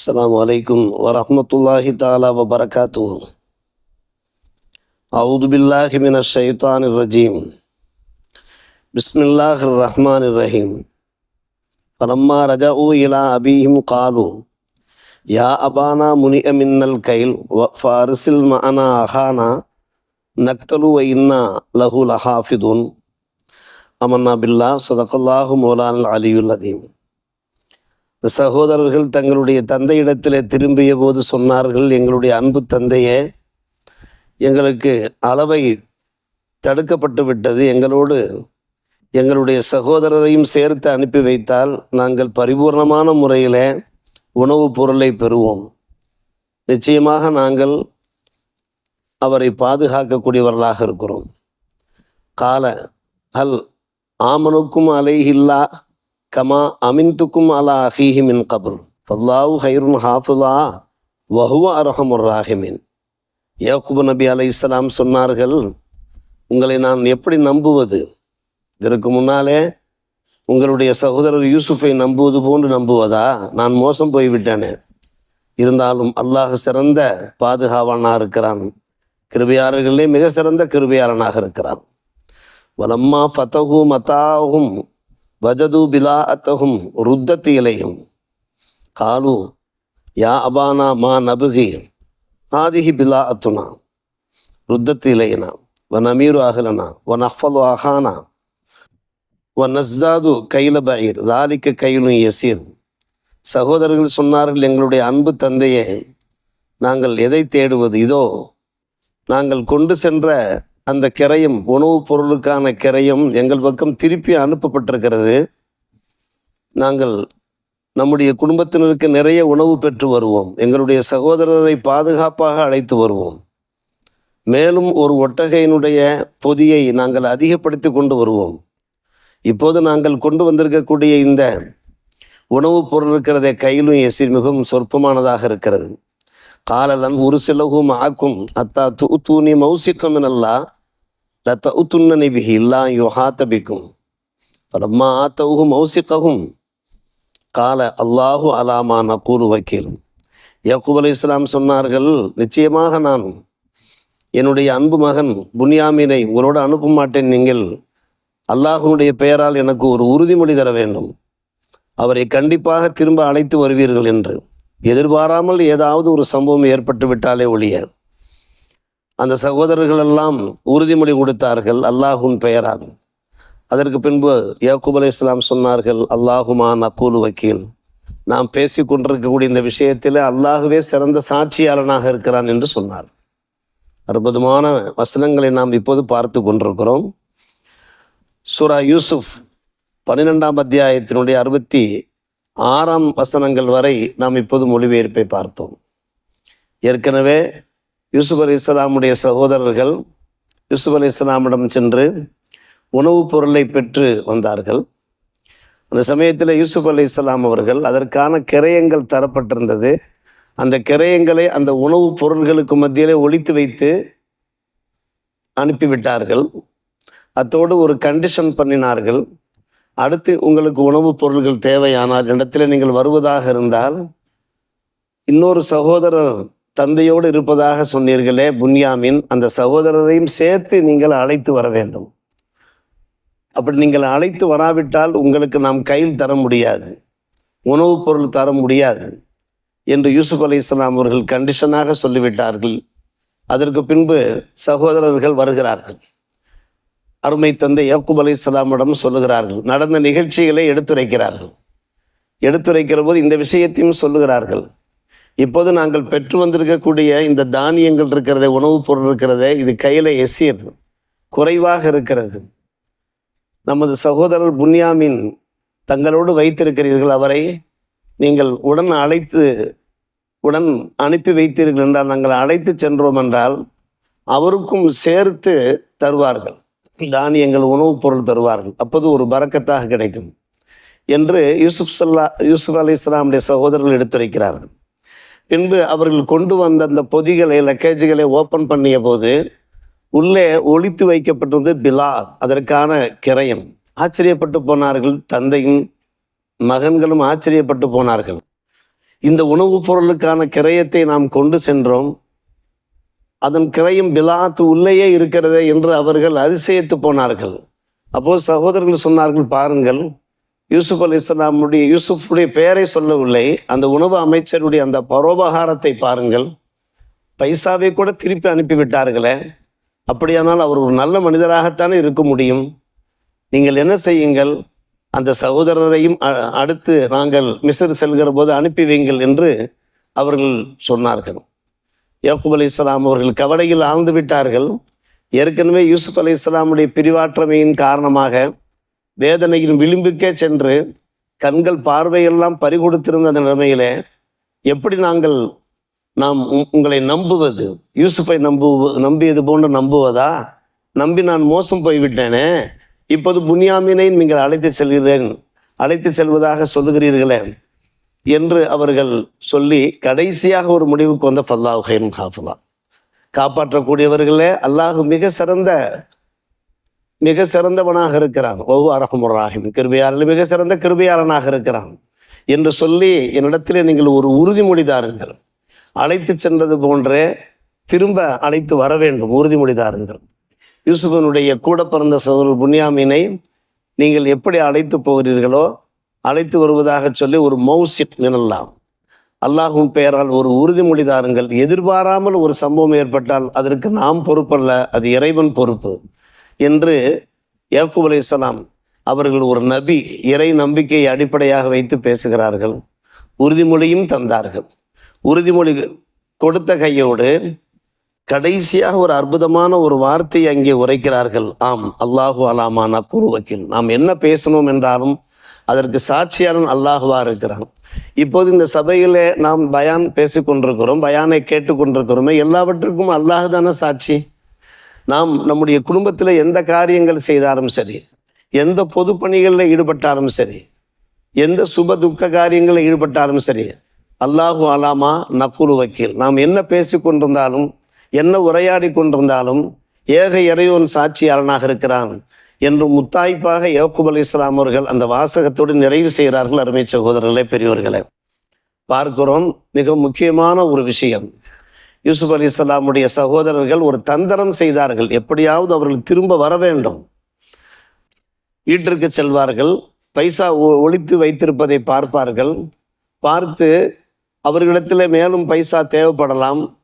السلام عليكم ورحمة الله تعالى وبركاته. أعوذ بالله من الشيطان الرجيم. بسم الله الرحمن الرحيم. فلما رجعوا إلى أبيهم قالوا يا أبانا منئ من الكيل فأرسل معنا أخانا نقتل وإنا له لحافظون. أمنا بالله. صدق الله مولانا العلي العظيم. சகோதரர்கள் தங்களுடைய தந்தையிடத்தில் திரும்பிய போது சொன்னார்கள் எங்களுடைய அன்பு தந்தையே எங்களுக்கு அளவை தடுக்கப்பட்டு விட்டது. எங்களோடு எங்களுடைய சகோதரரையும் சேர்த்து அனுப்பி வைத்தால் நாங்கள் பரிபூர்ணமான முறையில் உணவுப் பொருளை பெறுவோம். நிச்சயமாக நாங்கள் அவரை பாதுகாக்கக்கூடியவர்களாக இருக்கிறோம். கால அல் ஆமனுக்கும் அலைஹில்லா கமா அமின்துக்கும் அலா அஹீஹி மின் கபுல் ஃபல்லாஹு ஹைருன் ஹாஃபுலா வஹுவ அரஹமுர் ராஹிமின் யாக்குபு நபி அலை இஸ்லாம் சொன்னார்கள் உங்களை நான் எப்படி நம்புவது இதற்கு முன்னாலே உங்களுடைய சகோதரர் யூசுஃபை நம்புவது போன்று நம்புவதா நான் மோசம் போய்விட்டேனே இருந்தாலும் அல்லாஹ் சிறந்த பாதுகாவலனாக இருக்கிறான் கிருபியாளர்களே மிக சிறந்த கிருபையாளனாக இருக்கிறான் வலம்மா ஃபத்தஹு மத்தாஹும் வஜது பிலா அத்தகும் ருத்தத் இலையும். காலு யா அபானா மா நபுகி ஆதிஹி பிலாஅத்துனா. ருத்தத் இலையினா வன் அமீரு அகலனா வன் அஃபலு அஹானா. வ நஸ்தாது கைல பயிர் தாலிக்க கைலும் யசீர். சகோதரர்கள் சொன்னார்கள் எங்களுடைய அன்பு தந்தையே நாங்கள் எதை தேடுவது இதோ? நாங்கள் கொண்டு சென்ற அந்த கிரையும் உணவுப் பொருளுக்கான கிரையும் எங்கள் பக்கம் திருப்பி அனுப்பப்பட்டிருக்கிறது. நாங்கள் நம்முடைய குடும்பத்தினருக்கு நிறைய உணவு பெற்று வருவோம். எங்களுடைய சகோதரரை பாதுகாப்பாக அழைத்து வருவோம். மேலும் ஒரு ஒட்டகையினுடைய பொதியை நாங்கள் அதிகப்படுத்தி கொண்டு வருவோம். இப்போது நாங்கள் கொண்டு வந்திருக்கக்கூடிய இந்த உணவுப் பொருள் இருக்கிறதே கையிலும் எசிர் மிகவும் சொற்பமானதாக இருக்கிறது. காலலன் ஒரு சிலகும் ஆக்கும் அத்தா தூ தூணி மௌசிக்கம் எனல்லா லத்த உத்துன்னனி பிஹி இல்லா யுஹாத்த பலம்மா ஆத்தவுகும் மௌசிக்கவும் கால அல்லாஹு அலாமா நக்கூறு வக்கீலும் யக்கூப் அலி இஸ்லாம் சொன்னார்கள் நிச்சயமாக நான் என்னுடைய அன்பு மகன் புன்யாமினை உங்களோடு அனுப்ப மாட்டேன் நீங்கள். அல்லாஹுனுடைய பெயரால் எனக்கு ஒரு உறுதிமொழி தர வேண்டும். அவரை கண்டிப்பாக திரும்ப அழைத்து வருவீர்கள் என்று. எதிர்பாராமல் ஏதாவது ஒரு சம்பவம் ஏற்பட்டு விட்டாலே ஒழிய. அந்த சகோதரர்கள் எல்லாம் உறுதிமொழி கொடுத்தார்கள் அல்லாஹுன் பெயரால் அதற்கு பின்பு யாக்கூப் அலி இஸ்லாம் சொன்னார்கள் அல்லாஹுமா நக்கூலு வக்கீல். நாம் பேசி கொண்டிருக்கக்கூடிய இந்த விஷயத்தில் அல்லாஹுவே சிறந்த சாட்சியாளனாக இருக்கிறான் என்று சொன்னார். அற்புதமான வசனங்களை நாம் இப்போது பார்த்து கொண்டிருக்கிறோம். சூரா யூசுப் பன்னிரெண்டாம் அத்தியாயத்தினுடைய அறுபத்தி ஆறாம் வசனங்கள் வரை நாம் இப்போது மொழிபெயர்ப்பை பார்த்தோம். ஏற்கனவே யூசுப் அலி இஸ்லாமுடைய சகோதரர்கள் யூசுப் அலி இஸ்லாமிடம் சென்று உணவுப் பொருளை பெற்று வந்தார்கள். அந்த சமயத்தில் யூசுப் அலி இஸ்லாம் அவர்கள் அதற்கான கிரயங்கள் தரப்பட்டிருந்தது. அந்த கிரயங்களை அந்த உணவுப் பொருள்களுக்கு மத்தியிலே ஒழித்து வைத்து அனுப்பிவிட்டார்கள். அத்தோடு ஒரு கண்டிஷன் பண்ணினார்கள். அடுத்து உங்களுக்கு உணவுப் பொருள்கள் தேவையானால் இடத்துல நீங்கள் வருவதாக இருந்தால் இன்னொரு சகோதரர் தந்தையோடு இருப்பதாக சொன்னீர்களே புன்யாமின் அந்த சகோதரரையும் சேர்த்து நீங்கள் அழைத்து வர வேண்டும். அப்படி நீங்கள் அழைத்து வராவிட்டால் உங்களுக்கு நாம் கையில் தர முடியாது உணவுப் பொருள் தர முடியாது என்று யூசுப் அலி இஸ்லாம் அவர்கள் கண்டிஷனாக சொல்லிவிட்டார்கள். அதற்கு பின்பு சகோதரர்கள் வருகிறார்கள். அருமை தந்தை யாக்குப் அலி இஸ்லாமிடம் சொல்லுகிறார்கள் நடந்த நிகழ்ச்சிகளை எடுத்துரைக்கிறார்கள். எடுத்துரைக்கிற போது இந்த விஷயத்தையும் சொல்லுகிறார்கள். இப்போது நாங்கள் பெற்று வந்திருக்கக்கூடிய இந்த தானியங்கள் இருக்கிறதே உணவுப் பொருள் இருக்கிறதே இது கையில் எசீர் குறைவாக இருக்கிறது. நமது சகோதரர் புன்யாமின் தங்களோடு வைத்திருக்கிறீர்கள். அவரை நீங்கள் உடன் அழைத்து உடன் அனுப்பி வைத்தீர்கள் என்றால் நாங்கள் அழைத்து சென்றோம் என்றால் அவருக்கும் சேர்த்து தருவார்கள். தானியங்கள் உணவுப் பொருள் தருவார்கள். அப்போது ஒரு பறக்கத்தாக கிடைக்கும் என்று யூசுப் சல்லா யூசுப் அலி இஸ்லாமுடைய சகோதரர்கள் எடுத்துரைக்கிறார்கள். பின்பு அவர்கள் கொண்டு வந்த அந்த பொதிகளை லக்கேஜுகளை ஓப்பன் பண்ணிய போது உள்ளே ஒழித்து வைக்கப்பட்டிருந்தது பிலா அதற்கான கிரயம் ஆச்சரியப்பட்டு போனார்கள் தந்தையும் மகன்களும் ஆச்சரியப்பட்டு போனார்கள். இந்த உணவுப் பொருளுக்கான கிரயத்தை நாம் கொண்டு சென்றோம். அதன் கிரயம் பிலாத்து உள்ளேயே இருக்கிறதே என்று அவர்கள் அதிசயித்து போனார்கள். அப்போது சகோதரர்கள் சொன்னார்கள் பாருங்கள் யூசுப் அலி இஸ்லாமுடைய யூசுஃபுடைய பெயரை சொல்லவில்லை. அந்த உணவு அமைச்சருடைய அந்த பரோபகாரத்தை பாருங்கள். பைசாவை கூட திருப்பி அனுப்பிவிட்டார்களே. அப்படியானால் அவர் ஒரு நல்ல மனிதராகத்தானே இருக்க முடியும். நீங்கள் என்ன செய்யுங்கள்? அந்த சகோதரரையும் அ- அடுத்து நாங்கள் மிஸ்ர் செல்கிற போது அனுப்பி என்று அவர்கள் சொன்னார்கள். யாக்கூப் அலி இஸ்லாம் அவர்கள் கவலையில் ஆழ்ந்து விட்டார்கள். ஏற்கனவே யூசுப் அலி இஸ்லாமுடைய பிரிவாற்றமையின் காரணமாக வேதனையின் விளிம்புக்கே சென்று கண்கள் பார்வையெல்லாம் பறிகொடுத்திருந்த அந்த நிலைமையிலே எப்படி நாங்கள் நாம் உங்களை நம்புவது? யூசுஃபை நம்பு நம்பியது போன்று நம்புவதா? நம்பி நான் மோசம் போய்விட்டேனே? இப்போது புனியாமினை நீங்கள் அழைத்து செல்கிறேன் அழைத்து செல்வதாக சொல்லுகிறீர்களே என்று அவர்கள் சொல்லி கடைசியாக ஒரு முடிவுக்கு வந்த ஃபல்லாஹ் ஹைன் ஹாஃபுல்லா காப்பாற்றக்கூடியவர்களே அல்லாஹு மிக சிறந்த மிக சிறந்தவனாக இருக்கிறான். ஒவ்வொரு அரகமுறாகும் கிருபையாளன் மிக சிறந்த கிருபையாளனாக இருக்கிறான். என்று சொல்லி என்னிடத்திலே நீங்கள் ஒரு உறுதிமொழி தாருங்கள். அழைத்து சென்றது போன்றே திரும்ப அழைத்து வர வேண்டும். உறுதிமொழி தாருங்கள். யூசுஃபனுடைய கூட பிறந்த சகோதரர் புன்யாமினை நீங்கள் எப்படி அழைத்து போகிறீர்களோ அழைத்து வருவதாக சொல்லி ஒரு மௌசிட் நினலாம் அல்லாஹும் பெயரால் ஒரு உறுதிமொழி தாருங்கள். எதிர்பாராமல் ஒரு சம்பவம் ஏற்பட்டால் அதற்கு நாம் பொறுப்பல்ல. அது இறைவன் பொறுப்பு. என்று யாக்கூப் அலைஹிஸ்ஸலாம் அவர்கள் ஒரு நபி இறை நம்பிக்கையை அடிப்படையாக வைத்து பேசுகிறார்கள். உறுதிமொழியும் தந்தார்கள். உறுதிமொழி கொடுத்த கையோடு கடைசியாக ஒரு அற்புதமான ஒரு வார்த்தையை அங்கே உரைக்கிறார்கள். ஆம் அல்லாஹு அலாமா நக்கூறு நாம் என்ன பேசணும் என்றாலும் அதற்கு சாட்சியான அல்லாஹுவா இருக்கிறான். இப்போது இந்த சபையிலே நாம் பயான் பேசிக்கொண்டிருக்கிறோம் பயானை கேட்டுக்கொண்டிருக்கிறோமே எல்லாவற்றுக்கும் அல்லாஹ் தானே சாட்சி. நாம் நம்முடைய குடும்பத்தில் எந்த காரியங்கள் செய்தாலும் சரி எந்த பொது பணிகளில் ஈடுபட்டாலும் சரி எந்த சுப துக்க காரியங்களில் ஈடுபட்டாலும் சரி அல்லாஹு அலாமா நக்குரு வக்கீல். நாம் என்ன பேசி கொண்டிருந்தாலும் என்ன உரையாடி கொண்டிருந்தாலும் ஏக இறையோன் சாட்சியாளனாக இருக்கிறான் என்று முத்தாய்ப்பாக யக்கூப் அலி இஸ்லாம் அவர்கள் அந்த வாசகத்தோடு நிறைவு செய்கிறார்கள் அருமை சகோதரர்களே பெரியவர்களே பார்க்கிறோம் மிக முக்கியமான ஒரு விஷயம். யூசுப் அலி இஸ்லாமுடைய சகோதரர்கள் ஒரு தந்திரம் செய்தார்கள். எப்படியாவது அவர்கள் திரும்ப வர வேண்டும். வீட்டிற்கு செல்வார்கள். பைசா ஒ- வைத்திருப்பதை பார்ப்பார்கள். பார்த்து அவர்களிடத்தில் மேலும் பைசா தேவைப்படலாம்.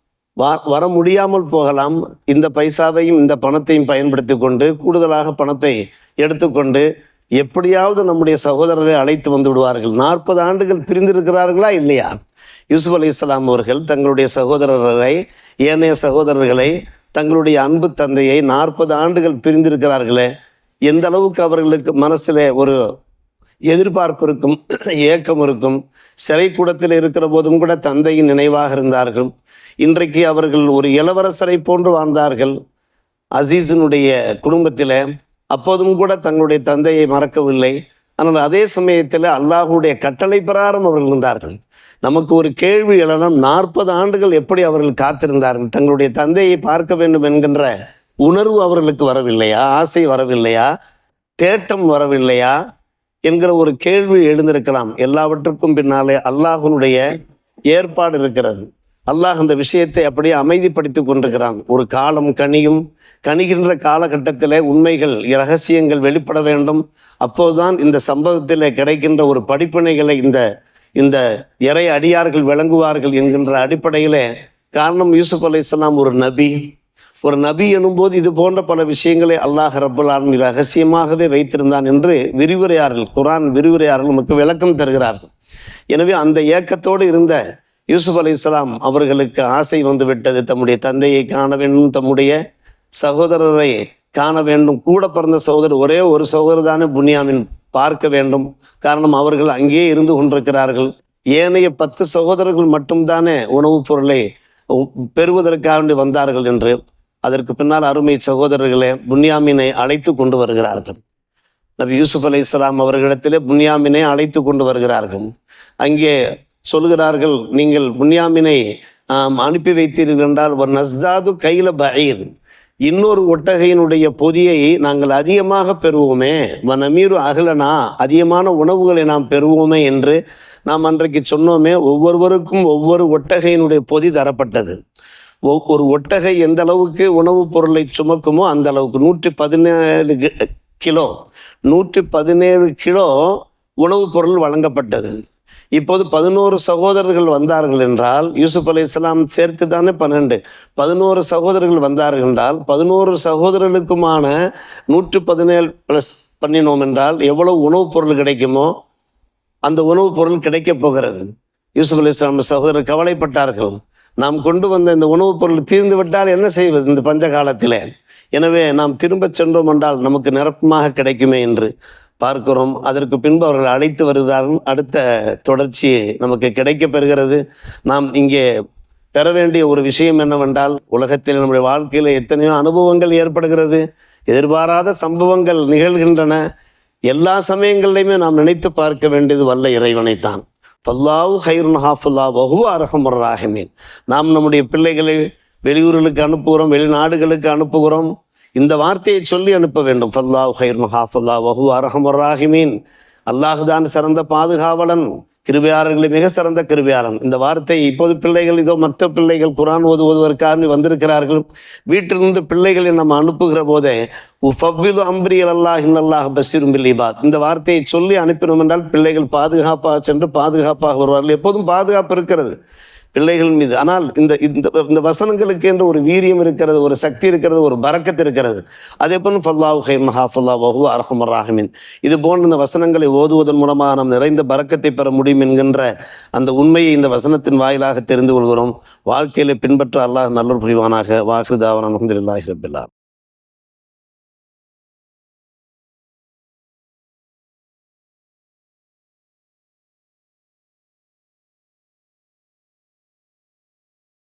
வர முடியாமல் போகலாம். இந்த பைசாவையும் இந்த பணத்தையும் பயன்படுத்தி கொண்டு கூடுதலாக பணத்தை எடுத்துக்கொண்டு எப்படியாவது நம்முடைய சகோதரரை அழைத்து வந்து விடுவார்கள். நாற்பது ஆண்டுகள் பிரிந்திருக்கிறார்களா இல்லையா? யூசுப் அலி இஸ்லாம் அவர்கள் தங்களுடைய சகோதரரை ஏனைய சகோதரர்களை தங்களுடைய அன்பு தந்தையை நாற்பது ஆண்டுகள் பிரிந்திருக்கிறார்களே. எந்த அளவுக்கு அவர்களுக்கு மனசில் ஒரு எதிர்பார்ப்பு இருக்கும் ஏக்கம் இருக்கும் சிறை கூடத்தில் இருக்கிற போதும் கூட தந்தையின் நினைவாக இருந்தார்கள். இன்றைக்கு அவர்கள் ஒரு இளவரசரை போன்று வாழ்ந்தார்கள். அசீஸினுடைய குடும்பத்தில் அப்போதும் கூட தங்களுடைய தந்தையை மறக்கவில்லை. ஆனால் அதே சமயத்தில் அல்லாஹுடைய கட்டளை பிரகாரம் அவர்கள் இருந்தார்கள். நமக்கு ஒரு கேள்வி எழலாம் நாற்பது ஆண்டுகள் எப்படி அவர்கள் காத்திருந்தார்கள்? தங்களுடைய தந்தையை பார்க்க வேண்டும் என்கின்ற உணர்வு அவர்களுக்கு வரவில்லையா? ஆசை வரவில்லையா? தேட்டம் வரவில்லையா? என்கிற ஒரு கேள்வி எழுந்திருக்கலாம். எல்லாவற்றுக்கும் பின்னாலே அல்லாஹனுடைய ஏற்பாடு இருக்கிறது. அல்லாஹ் அந்த விஷயத்தை அப்படியே அமைதிப்படுத்தி கொண்டிருக்கிறான். ஒரு காலம் கனியும் கணிகின்ற காலகட்டத்தில் உண்மைகள் இரகசியங்கள் வெளிப்பட வேண்டும். அப்போதுதான் இந்த சம்பவத்தில் கிடைக்கின்ற ஒரு படிப்பினைகளை இந்த இந்த இறை அடியார்கள் விளங்குவார்கள் என்கின்ற அடிப்படையிலே காரணம் யூசுப் அலைஹிஸ்ஸலாம் ஒரு நபி. ஒரு நபி எனும்போது இது போன்ற பல விஷயங்களை அல்லாஹ் ரப்புல் ரகசியமாகவே வைத்திருந்தான் என்று விரிவுரையாளர்கள் குரான் விரிவுரையாளர்கள் நமக்கு விளக்கம் தருகிறார்கள். எனவே அந்த ஏக்கத்தோடு இருந்த யூசுப் அலைஹிஸ்ஸலாம் அவர்களுக்கு ஆசை வந்து விட்டது தம்முடைய தந்தையை காண வேண்டும் தம்முடைய சகோதரரை காண வேண்டும். கூட பிறந்த சகோதரர் ஒரே ஒரு சகோதரர் தானே புனியாமின் பார்க்க வேண்டும். காரணம் அவர்கள் அங்கேயே இருந்து கொண்டிருக்கிறார்கள். ஏனைய பத்து சகோதரர்கள் மட்டும்தானே உணவுப் பொருளை பெறுவதற்காக வேண்டி வந்தார்கள் என்று. அதற்கு பின்னால் அருமை சகோதரர்களே புன்யாமினை அழைத்து கொண்டு வருகிறார்கள். நபி யூசுப் அலி இஸ்லாம் அவர்களிடத்திலே புன்யாமினை அழைத்து கொண்டு வருகிறார்கள். அங்கே சொல்கிறார்கள் நீங்கள் புன்யாமினை அனுப்பி வைத்தீர்கள் என்றால் ஒரு நஸ்தாது கையில பயிர் இன்னொரு ஒட்டகையினுடைய பொதியை நாங்கள் அதிகமாக பெறுவோமே வனமீரு அகலனா. அதிகமான உணவுகளை நாம் பெறுவோமே என்று நாம் அன்றைக்கு சொன்னோமே ஒவ்வொருவருக்கும் ஒவ்வொரு ஒட்டகையினுடைய பொதி தரப்பட்டது. ஒ- ஒரு ஒட்டகை எந்த அளவுக்கு உணவுப் பொருளை சுமக்குமோ அந்த அளவுக்கு நூற்றி பதினேழு கிலோ நூற்றி பதினேழு கிலோ உணவுப் பொருள் வழங்கப்பட்டது. இப்போது பதினோரு சகோதரர்கள் வந்தார்கள் என்றால் யூசுப் அலி இஸ்லாம் சேர்த்து தானே பன்னெண்டு. பதினோரு சகோதரர்கள் வந்தார்கள் என்றால் பதினோரு சகோதரர்களுக்குமான நூற்றி பதினேழு ப்ளஸ் பண்ணினோம் என்றால் எவ்வளவு உணவுப் பொருள் கிடைக்குமோ அந்த உணவுப் பொருள் கிடைக்கப் போகிறது. யூசுப் அலி இஸ்லாம் சகோதரர் கவலைப்பட்டார்கள். நாம் கொண்டு வந்த இந்த உணவுப் பொருள் தீர்ந்து விட்டால் என்ன செய்வது இந்த பஞ்ச காலத்திலே எனவே நாம் திரும்பச் சென்றோம் என்றால் நமக்கு நிரப்பமாக கிடைக்குமே என்று. பார்க்கிறோம். அதற்கு பின்பு அவர்கள் அழைத்து வருகிறார்கள் அடுத்த தொடர்ச்சி நமக்கு கிடைக்கப் பெறுகிறது. நாம் இங்கே பெற வேண்டிய ஒரு விஷயம் என்னவென்றால் உலகத்தில் நம்முடைய வாழ்க்கையில் எத்தனையோ அனுபவங்கள் ஏற்படுகிறது. எதிர்பாராத சம்பவங்கள் நிகழ்கின்றன. எல்லா சமயங்கள்லையுமே நாம் நினைத்து பார்க்க வேண்டியது வல்ல இறைவனைத்தான். ஃபல்லாஹு ஹைருன் ஹாஃபுல்லா வஹு அரஹமுர் ராஹிமீன். நாம் நம்முடைய பிள்ளைகளை வெளியூர்களுக்கு அனுப்புகிறோம் வெளிநாடுகளுக்கு அனுப்புகிறோம். இந்த வார்த்தையை சொல்லி அனுப்ப வேண்டும். ஃபல்லாஹ் ஹைர் ஹாஃபுல்லா வஹு அரஹமுர் ராஹிமீன் அல்லாஹுதான் சிறந்த பாதுகாவலன் கிருபையாளர்களை மிக சிறந்த கிருபையாளன் இந்த வார்த்தை இப்போது பிள்ளைகள் இதோ மற்ற பிள்ளைகள் குரான் ஓதுவதற்காக வந்திருக்கிறார்கள் வீட்டிலிருந்து பிள்ளைகளை நம்ம அனுப்புகிற போதே உஃபவ்விது அம்ரியல் அல்லாஹ் இன்னல்லாஹ் பசீரும் பில்லிபாத் இந்த வார்த்தையை சொல்லி அனுப்பினோம் என்றால் பிள்ளைகள் பாதுகாப்பாக சென்று பாதுகாப்பாக வருவார்கள் எப்போதும் பாதுகாப்பு இருக்கிறது பிள்ளைகள் மீது. ஆனால் இந்த இந்த இந்த வசனங்களுக்கு என்று ஒரு வீரியம் இருக்கிறது ஒரு சக்தி இருக்கிறது ஒரு பறக்கத்து இருக்கிறது. அதே போல் ஃபல்லாஹு ஹைர் மஹாஃபுல்லா வஹு அரஹமர் ராஹமின். இது போன்ற இந்த வசனங்களை ஓதுவதன் மூலமாக நாம் நிறைந்த பறக்கத்தை பெற முடியும் என்கின்ற அந்த உண்மையை இந்த வசனத்தின் வாயிலாக தெரிந்து கொள்கிறோம். வாழ்க்கையில பின்பற்ற அல்லாஹ் நல்லொரு புரிவானாக. வாக்குதாவன் அலமதுல்லாஹி ரபில்லா